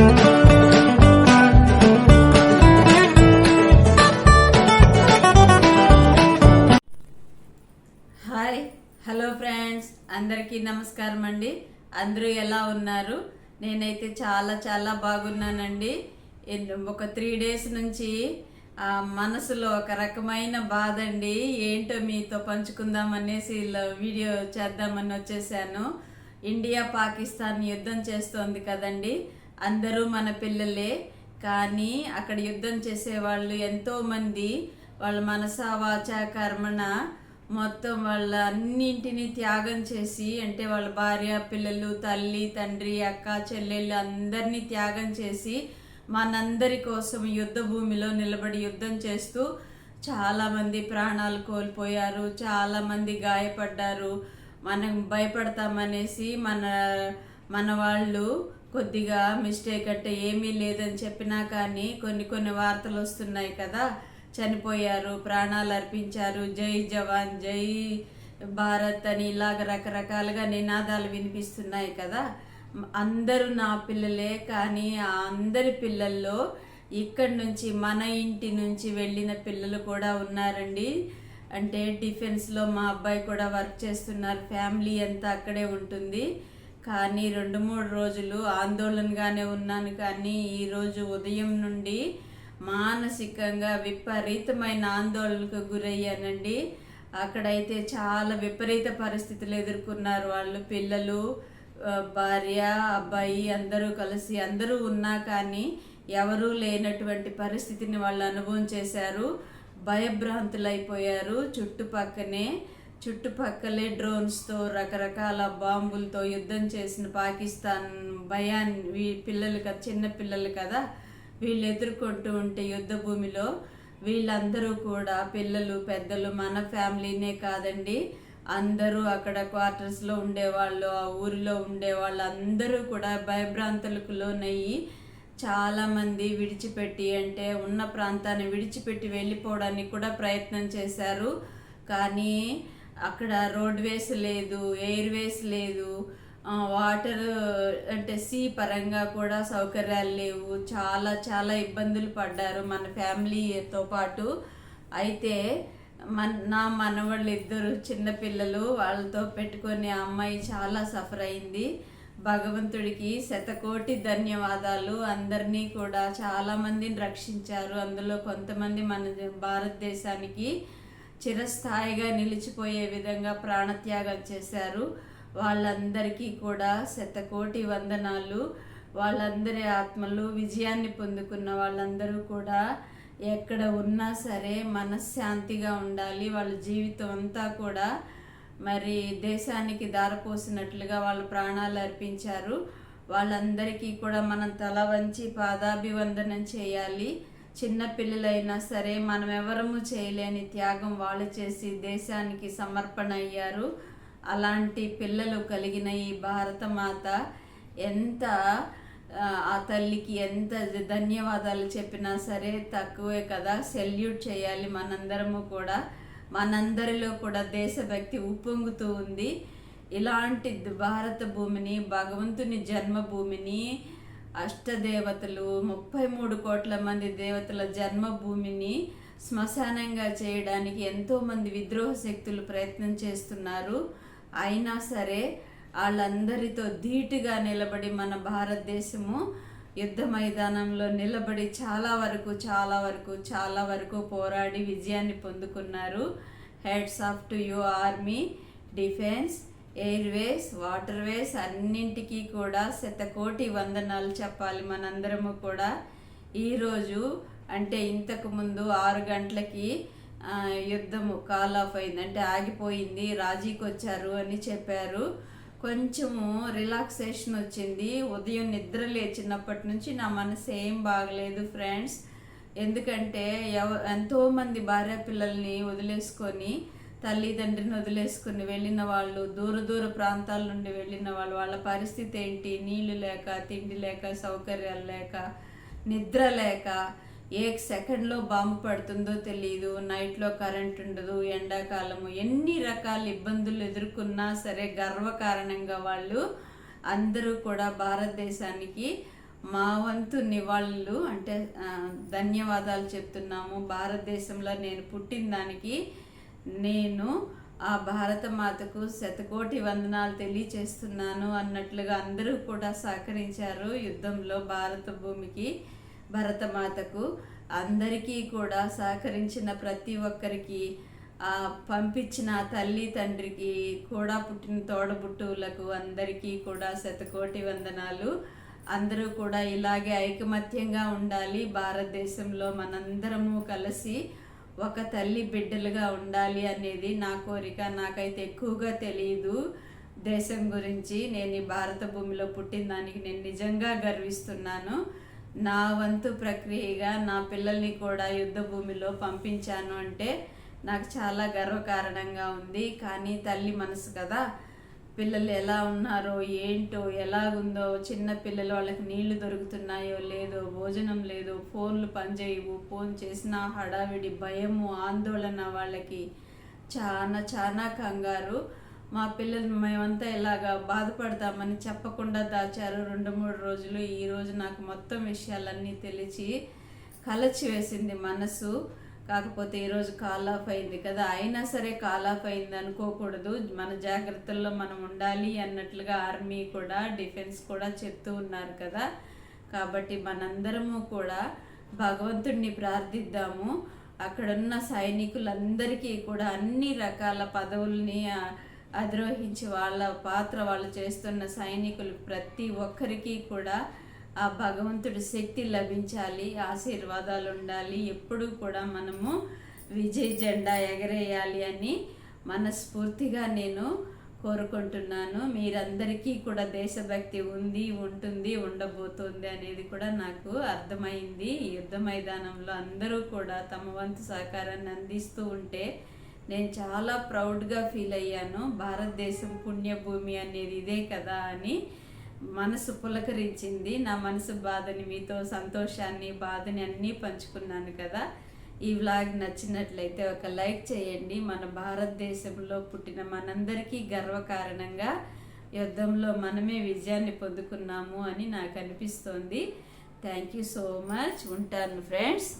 Hi hello friends అందరికీ నమస్కారం అండి. అందరూ ఎలా ఉన్నారు? నేనైతే చాలా చాలా బాగున్నానండి. ఒక త్రీ డేస్ నుంచి మనసులో ఒక రకమైన బాధ అండి ఏంటో మీతో పంచుకుందాం అనేసి వీడియో చేద్దామని వచ్చేసాను. ఇండియా పాకిస్తాన్ యుద్ధం చేస్తోంది కదండి. అందరూ మన పిల్లలే కానీ అక్కడ యుద్ధం చేసే వాళ్ళు ఎంతోమంది. వాళ్ళ మనస వాచ కర్మణ మొత్తం వాళ్ళ అన్నింటినీ త్యాగం చేసి అంటే వాళ్ళ భార్య పిల్లలు తల్లి తండ్రి అక్క చెల్లెళ్ళు అందరినీ త్యాగం చేసి మనందరి కోసం యుద్ధ భూమిలో నిలబడి యుద్ధం చేస్తూ చాలామంది ప్రాణాలు కోల్పోయారు చాలామంది గాయపడ్డారు. మనం భయపడతామనేసి మన మన వాళ్ళు కొద్దిగా మిస్టేక్ అంటే ఏమీ లేదని చెప్పినా కానీ కొన్ని కొన్ని వార్తలు వస్తున్నాయి కదా. చనిపోయారు ప్రాణాలు అర్పించారు జై జవాన్ జై భారత్ అని ఇలాగ రకరకాలుగా నినాదాలు వినిపిస్తున్నాయి కదా. అందరూ నా పిల్లలే కానీ ఆ అందరి పిల్లల్లో ఇక్కడి నుంచి మన ఇంటి నుంచి వెళ్ళిన పిల్లలు కూడా ఉన్నారండి. అంటే డిఫెన్స్లో మా అబ్బాయి కూడా వర్క్ చేస్తున్నారు. ఫ్యామిలీ అంతా అక్కడే ఉంటుంది. కానీ రెండు మూడు రోజులు ఆందోళనగానే ఉన్నాను. కానీ ఈరోజు ఉదయం నుండి మానసికంగా విపరీతమైన ఆందోళనకు గురయ్యానండి. అక్కడైతే చాలా విపరీత పరిస్థితులు ఎదుర్కొన్నారు వాళ్ళు. పిల్లలు భార్య అబ్బాయి అందరూ కలిసి అందరూ ఉన్నా కానీ ఎవరూ లేనటువంటి పరిస్థితిని వాళ్ళు అనుభవం చేశారు. భయభ్రాంతులైపోయారు. చుట్టుపక్కనే చుట్టుపక్కలే డ్రోన్స్తో రకరకాల బాంబులతో యుద్ధం చేసిన పాకిస్తాన్ భయాన్ని వీ పిల్లలు కదా చిన్న పిల్లలు కదా వీళ్ళు ఎదుర్కొంటూ ఉంటే యుద్ధ భూమిలో వీళ్ళందరూ కూడా పిల్లలు పెద్దలు మన ఫ్యామిలీనే కాదండి. అందరూ అక్కడ క్వార్టర్స్లో ఉండేవాళ్ళు ఆ ఊరిలో ఉండేవాళ్ళు అందరూ కూడా భయభ్రాంతులకు లోనయ్యి చాలామంది విడిచిపెట్టి అంటే ఉన్న ప్రాంతాన్ని విడిచిపెట్టి వెళ్ళిపోవడానికి కూడా ప్రయత్నం చేశారు. కానీ అక్కడ రోడ్వేస్ లేదు ఎయిర్వేస్ లేదు. వాటర్ అంటే సీ పరంగా కూడా సౌకర్యాలు లేవు. చాలా చాలా ఇబ్బందులు పడ్డారు మన ఫ్యామిలీతో పాటు. అయితే మన నా మనవాళ్ళు ఇద్దరు చిన్నపిల్లలు వాళ్ళతో పెట్టుకొని ఆ అమ్మాయి చాలా సఫర్ అయింది. భగవంతుడికి శతకోటి ధన్యవాదాలు. అందరినీ కూడా చాలామందిని రక్షించారు. అందులో కొంతమంది మన భారతదేశానికి చిరస్థాయిగా నిలిచిపోయే విధంగా ప్రాణత్యాగం చేశారు. వాళ్ళందరికీ కూడా శతకోటి వందనాలు. వాళ్ళందరి ఆత్మలు విజయాన్ని పొందుకున్న వాళ్ళందరూ కూడా ఎక్కడ ఉన్నా సరే మనశ్శాంతిగా ఉండాలి. వాళ్ళ జీవితం అంతా కూడా మరి దేశానికి దారపోసినట్లుగా వాళ్ళ ప్రాణాలు అర్పించారు. వాళ్ళందరికీ కూడా మనం తల వంచి పాదాభివందనం చేయాలి. చిన్న పిల్లలైనా సరే మనం ఎవరము చేయలేని త్యాగం వాళ్ళు చేసి దేశానికి సమర్పణ అయ్యారు. అలాంటి పిల్లలు కలిగిన ఈ భారతమాత ఎంత ఆ, ఆ తల్లికి ఎంత ధన్యవాదాలు చెప్పినా సరే తక్కువే కదా. సెల్యూట్ చేయాలి మనందరము కూడా. మనందరిలో కూడా దేశభక్తి ఉప్పొంగుతూ ఉంది. ఇలాంటి భారత భూమిని భగవంతుని జన్మభూమిని అష్టదేవతలు ముప్పై మూడు కోట్ల మంది దేవతల జన్మభూమిని శ్మశానంగా చేయడానికి ఎంతోమంది విద్రోహ శక్తులు ప్రయత్నం చేస్తున్నారు. అయినా సరే వాళ్ళందరితో ధీటుగా నిలబడి మన భారతదేశము యుద్ధ మైదానంలో నిలబడి చాలా వరకు చాలా వరకు చాలా వరకు పోరాడి విజయాన్ని పొందుకున్నారు. Hats off to you army defence airways waterways అన్నింటికీ కూడా శతకోటి వందనాలు చెప్పాలి మనందరము కూడా. ఈరోజు అంటే ఇంతకు ముందు ఆరు గంటలకి యుద్ధము కాల్ ఆఫ్ అయింది. అంటే ఆగిపోయింది రాజీకి వచ్చారు అని చెప్పారు. కొంచెము రిలాక్సేషన్ వచ్చింది. ఉదయం నిద్ర లేచినప్పటి నుంచి నా మనసు ఏం బాగలేదు ఫ్రెండ్స్ ఎందుకంటే ఎవ ఎంతోమంది భార్య పిల్లల్ని వదిలేసుకొని తల్లిదండ్రిని వదిలేసుకుని వెళ్ళిన వాళ్ళు దూర దూర ప్రాంతాల నుండి వెళ్ళిన వాళ్ళు వాళ్ళ పరిస్థితి ఏంటి? నీళ్ళు లేక తిండి లేక సౌకర్యాలు లేక నిద్ర లేక ఏ సెకండ్లో బాంబు పడుతుందో తెలియదు నైట్లో కరెంట్ ఉండదు ఎండాకాలము ఎన్ని రకాల ఇబ్బందులు ఎదుర్కొన్నా సరే గర్వకారణంగా వాళ్ళు అందరూ కూడా భారతదేశానికి మా వంతు నివాళులు అంటే ధన్యవాదాలు చెప్తున్నాము. భారతదేశంలో నేను పుట్టిన దానికి నేను ఆ భారతమాతకు శతకోటి వందనాలు తెలియచేస్తున్నాను అన్నట్లుగా అందరూ కూడా సహకరించారు యుద్ధంలో భారత భూమికి భరతమాతకు అందరికీ కూడా సహకరించిన ప్రతి ఒక్కరికి పంపించిన తల్లి తండ్రికి కూడా పుట్టిన తోడబుట్టువులకు అందరికీ కూడా శతకోటి వందనాలు. అందరూ కూడా ఇలాగే ఐకమత్యంగా ఉండాలి. భారతదేశంలో మనందరము కలిసి ఒక తల్లి బిడ్డలుగా ఉండాలి అనేది నా కోరిక. నాకైతే ఎక్కువగా తెలియదు దేశం గురించి. నేను ఈ భారత భూమిలో పుట్టిన దానికి నేను నిజంగా గర్విస్తున్నాను. నా వంతు ప్రక్రియగా నా పిల్లల్ని కూడా యుద్ధ భూమిలో పంపించాను అంటే నాకు చాలా గర్వకారణంగా ఉంది. కానీ తల్లి మనసు కదా. పిల్లలు ఎలా ఉన్నారో ఏంటో ఎలాగుందో చిన్న పిల్లలు వాళ్ళకి నీళ్ళు దొరుకుతున్నాయో లేదో భోజనం లేదో ఫోన్లు పనిచేయవు ఫోన్ చేసిన హడావిడి భయము ఆందోళన వాళ్ళకి చాలా చాలా కంగారు. మా పిల్లలు మేమంతా ఇలాగా బాధపడతామని చెప్పకుండా దాచారు. రెండు మూడు రోజులు ఈరోజు నాకు మొత్తం విషయాలన్నీ తెలిసి కలచి వేసింది మనసు. కాకపోతే ఈరోజు కాల్ ఆఫ్ అయింది కదా. అయినా సరే కాల్ ఆఫ్ అయింది అనుకోకూడదు. మన జాగ్రత్తల్లో మనం ఉండాలి అన్నట్లుగా ఆర్మీ కూడా డిఫెన్స్ కూడా చెప్తూ ఉన్నారు కదా. కాబట్టి మనందరము కూడా భగవంతుడిని ప్రార్థిద్దాము. అక్కడున్న సైనికులందరికీ కూడా అన్ని రకాల పదవుల్ని అధిరోహించి వాళ్ళ పాత్ర వాళ్ళు చేస్తున్న సైనికులు ప్రతి ఒక్కరికి కూడా ఆ భగవంతుడి శక్తి లభించాలి ఆశీర్వాదాలు ఉండాలి ఎప్పుడూ కూడా మనము విజయ్ జెండా ఎగరేయాలి అని మనస్ఫూర్తిగా నేను కోరుకుంటున్నాను. మీరందరికీ కూడా దేశభక్తి ఉంది ఉంటుంది ఉండబోతుంది అనేది కూడా నాకు అర్థమైంది. ఈ యుద్ధ మైదానంలో అందరూ కూడా తమ వంతు సహకారాన్ని అందిస్తూ ఉంటే నేను చాలా ప్రౌడ్గా ఫీల్ అయ్యాను. భారతదేశం పుణ్యభూమి అనేది ఇదే కదా అని మనసు పులకరించింది నా మనసు బాధని మీతో సంతోషాన్ని బాధని అన్నీ పంచుకున్నాను కదా. ఈ వ్లాగ్ నచ్చినట్లయితే ఒక లైక్ చేయండి. మన భారతదేశంలో పుట్టిన మనందరికీ గర్వకారణంగా యుద్ధంలో మనమే విజయాన్ని పొందుకున్నాము అని నాకు అనిపిస్తోంది. థ్యాంక్ యూ సో మచ్ ఉంటాను ఫ్రెండ్స్